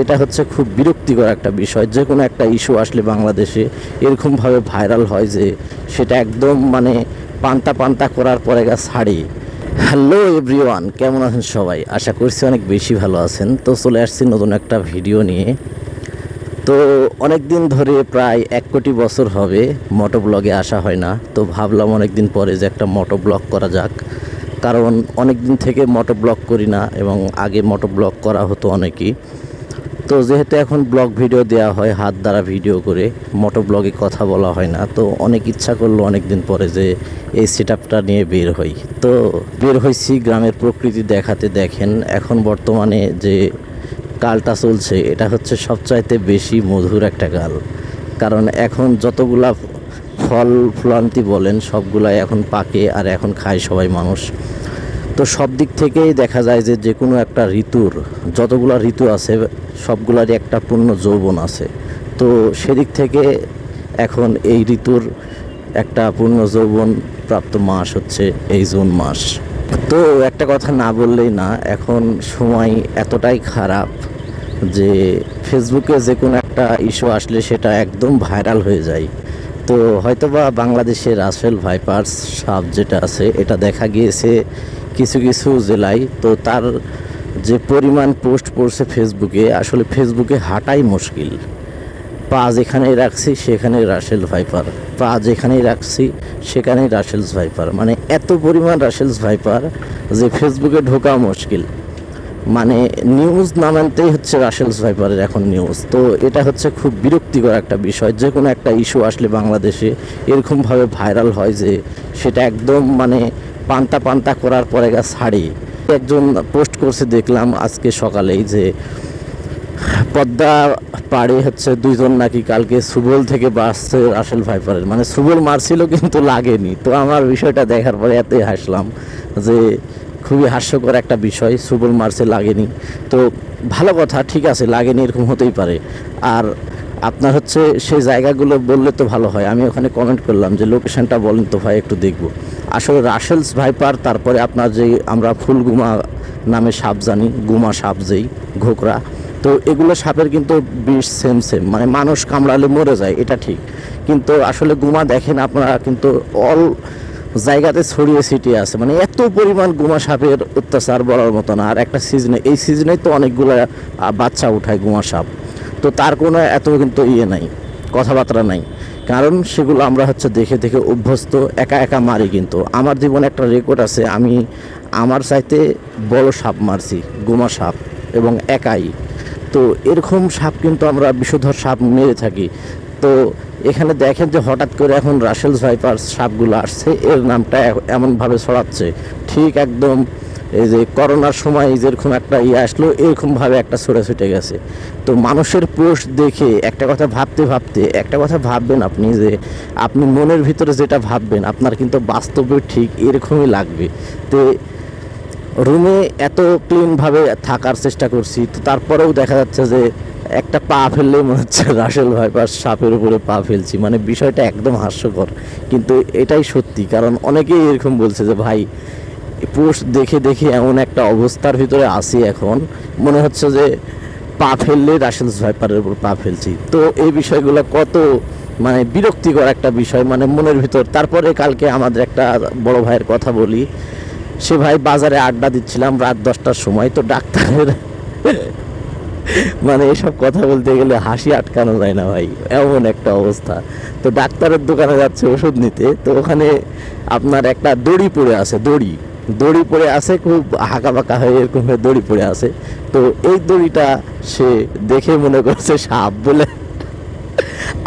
এটা হচ্ছে খুব বিরক্তিকর একটা বিষয়। যে কোনো একটা ইস্যু আসলে বাংলাদেশে এরকমভাবে ভাইরাল হয় যে সেটা একদম মানে পান্তা পান্তা করার পরে গা ছাড়ি। হ্যালো এভরিওয়ান, কেমন আছেন সবাই? আশা করছি অনেক বেশি ভালো আছেন। তো চলে আসছি নতুন একটা ভিডিও নিয়ে। তো অনেক দিন ধরে প্রায় এক কোটি বছর হবে মোটো ব্লগে আসা হয় না। তো ভাবলাম অনেক দিন পরে যে একটা মোটো ব্লগ করা যাক। কারণ অনেক দিন থেকে মোটো ব্লগ করি না এবং আগে মোটো ব্লগ করা হতো অনেকই। তো যেহেতু এখন ব্লগ ভিডিও দেওয়া হয়, হাত দ্বারা ভিডিও করে, মোটো ব্লগে কথা বলা হয় না, তো অনেক ইচ্ছা করল অনেক দিন পরে যে এই সেট নিয়ে বের হই। তো বের হয়েছি গ্রামের প্রকৃতি দেখাতে দেখেন, এখন বর্তমানে যে কালটা চলছে, এটা হচ্ছে সবচাইতে বেশি মধুর একটা কাল। কারণ এখন যতগুলা ফল ফলান্তি বলেন, সবগুলাই এখন পাকে, আর এখন খায় সবাই মানুষ। তো সব দিক থেকেই দেখা যায় যে যে কোনো একটা ঋতুর, যতগুলো ঋতু আছে, সবগুলারই একটা পূর্ণ যৌবন আছে। তো সেদিক থেকে এখন এই ঋতুর একটা পূর্ণ যৌবন প্রাপ্ত মাস হচ্ছে এই জুন মাস। তো একটা কথা না বললেই না, এখন সময় এতটাই খারাপ যে ফেসবুকে যে কোনো একটা ইস্যু আসলে সেটা একদম ভাইরাল হয়ে যায়। তো হয়তোবা বাংলাদেশের রাসেল ভাইপার্স সাপ যেটা আছে, এটা দেখা গিয়েছে কিছু কিছু জেলায় তো তার যে পরিমাণ পোস্ট পড়ছে ফেসবুকে, আসলে ফেসবুকে হাঁটাই মুশকিল। পা যেখানেই রাখছি সেখানেই রাসেল ভাইপার পা যেখানেই রাখছি সেখানেই রাসেলস ভাইপার মানে এত পরিমাণ রাসেলস ভাইপার যে ফেসবুকে ঢোকা মুশকিল। মানে নিউজ নামানতেই হচ্ছে রাসেলস ভাইপারের এখন নিউজ তো এটা হচ্ছে খুব বিরক্তিকর একটা বিষয়। যে কোনো একটা ইস্যু আসলে বাংলাদেশে এরকমভাবে ভাইরাল হয় যে সেটা একদম মানে পান্তা পান্তা করার পরে গা ছাড়ি একজন পোস্ট করছে, দেখলাম আজকে সকালেই যে পদ্মা পাড়ে হচ্ছে দুইজন নাকি কালকে সুবল থেকে বাসছে রাসেল ভাইপারের। মানে সুবল মারছিল কিন্তু লাগেনি। তো আমার বিষয়টা দেখার পরে এতই হাসলাম যে খুবই হাস্যকর একটা বিষয়, সুবল মারছে, লাগেনি। তো ভালো কথা, ঠিক আছে, লাগেনি, এরকম হতেই পারে। আর আপনার হচ্ছে সেই জায়গাগুলো বললে তো ভালো হয়। আমি ওখানে কমেন্ট করলাম যে লোকেশনটা বলেন তো ভাই, একটু দেখব। আসলে রাসেলস ভাইপার তারপরে আপনার যে আমরা ফুলগুমা নামে সাপ জানি, গুমা সাপ যেই, ঘোকরা, তো এগুলো সাপের কিন্তু বিষ সেম সেম মানে মানুষ কামড়ালে মরে যায়, এটা ঠিক। কিন্তু আসলে গুমা দেখেন আপনারা কিন্তু অল জায়গাতে ছড়িয়ে ছিটিয়ে আছে। মানে এত পরিমাণ গুমা সাপের অত্যাচার বলার মতো না। আর একটা সিজনে এই সিজনে তো অনেকগুলো বাচ্চা উঠায় গুমা সাপ। তো তার কোনো এত কিন্তু ইয়ে নাই, কথাবার্তা নাই। কারণ সেগুলো আমরা হচ্ছে দেখে দেখে অভ্যস্ত, একা একা মারি কিন্তু। আমার জীবনে একটা রেকর্ড আছে, আমি আমার চাইতে বড় সাপ মারছি, গুমা সাপ, এবং একাই। তো এরকম সাপ কিন্তু আমরা বিষধর সাপ মেরে থাকি। তো এখানে দেখেন যে হঠাৎ করে এখন রাসেল ভাইপার সাপগুলো আসছে, এর নামটা এমনভাবে ছড়াচ্ছে। ঠিক একদম এই যে করোনার সময় যেরকম একটা ইয়ে আসলো এরকমভাবে একটা ছড়ে ছুটে গেছে। তো মানুষের পোস্ট দেখে একটা কথা ভাবতে ভাবতে, একটা কথা ভাববেন আপনি যে আপনি মনের ভিতরে যেটা ভাববেন, আপনার কিন্তু বাস্তবে ঠিক এরকমই লাগবে। তো রুমে এত ক্লিনভাবে থাকার চেষ্টা করছি, তো তারপরেও দেখা যাচ্ছে যে একটা পা ফেললেই মনে হচ্ছে রাসেল বা সাপের উপরে পা ফেলছি। মানে বিষয়টা একদম হাস্যকর। কিন্তু এটাই সত্যি, কারণ অনেকেই এরকম বলছে যে, ভাই পোস্ট দেখে দেখে এমন একটা অবস্থার ভিতরে আসি এখন। মনে হচ্ছে যে পা ফেললে রাসেল ভাইপারের উপর পা ফেলছি। তো এই বিষয়গুলো কত মানে বিরক্তিকর একটা বিষয় মানে মনের ভিতর। তারপরে কালকে আমাদের একটা বড় ভাইয়ের কথা বলি। সে ভাই বাজারে আড্ডা দিচ্ছিলাম রাত দশটার সময়। তো ডাক্তারের মানে এসব কথা বলতে গেলে হাসি আটকানো যায় না ভাই। এমন একটা অবস্থা। তো ডাক্তারের দোকানে যাচ্ছে ওষুধ নিতে। তো ওখানে আপনার একটা দড়ি পড়ে আছে, দড়ি। দড়ি পরে আছে, খুব বাঁকা হয়ে এরকম হয়ে দড়ি পরে আছে। তো এই দড়িটা সে দেখে মনে করছে সাপ বলে।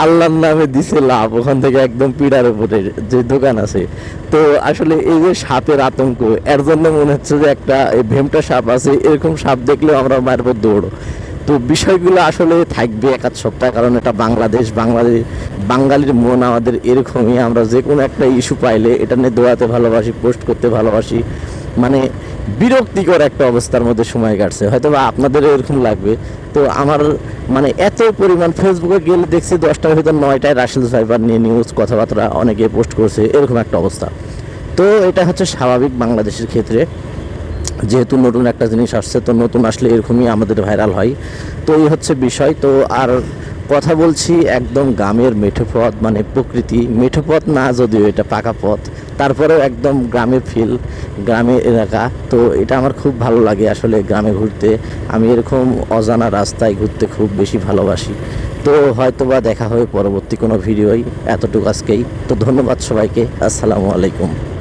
আল্লাহর নামে দিছে লাভ, ওখান থেকে একদম পিড়ার উপরে যে দোকান আছে। তো আসলে এই যে সাপের আতঙ্ক, এর জন্য মনে হচ্ছে যে একটা ভেমটা সাপ আছে, এরকম সাপ দেখলেও আমরা মারবো দৌড়। তো বিষয়গুলো আসলে থাকবে এক আধ সপ্তাহ, কারণ এটা বাংলাদেশ বাংলাদেশ, বাঙালির মন আমাদের এরকমই, আমরা যে কোনো একটা ইস্যু পাইলে এটা নিয়ে দৌড়াতে ভালোবাসি পোস্ট করতে ভালোবাসি। মানে বিরক্তিকর একটা অবস্থার মধ্যে সময় কাটছে হয়তো বা আপনাদের এরকম লাগবে। তো আমার মানে এত পরিমাণ ফেসবুকে গেলে দেখছি দশটার ভিতর নয়টায় রাসেল সাইবার নিয়ে নিউজ কথাবার্তা অনেকে পোস্ট করছে, এরকম একটা অবস্থা। তো এটা হচ্ছে স্বাভাবিক বাংলাদেশের ক্ষেত্রে। যেহেতু নতুন একটা জিনিস আসছে, তো নতুন আসলে এরকমই আমাদের ভাইরাল হয়। তো এই হচ্ছে বিষয়। তো আর কথা বলছি একদম গ্রামের মেঠো পথ মানে প্রকৃতি। মেঠো পথ না, যদিও এটা পাকা পথ। তারপরেও একদম গ্রামের ফিল গ্রামের এলাকা। তো এটা আমার খুব ভালো লাগে আসলে গ্রামে ঘুরতে। আমি এরকম অজানা রাস্তায় ঘুরতে খুব বেশি ভালোবাসি। তো হয়তোবা দেখা হবে পরবর্তী কোনো ভিডিওই এতটুকু আজকেই। তো ধন্যবাদ সবাইকে। আসসালামু আলাইকুম।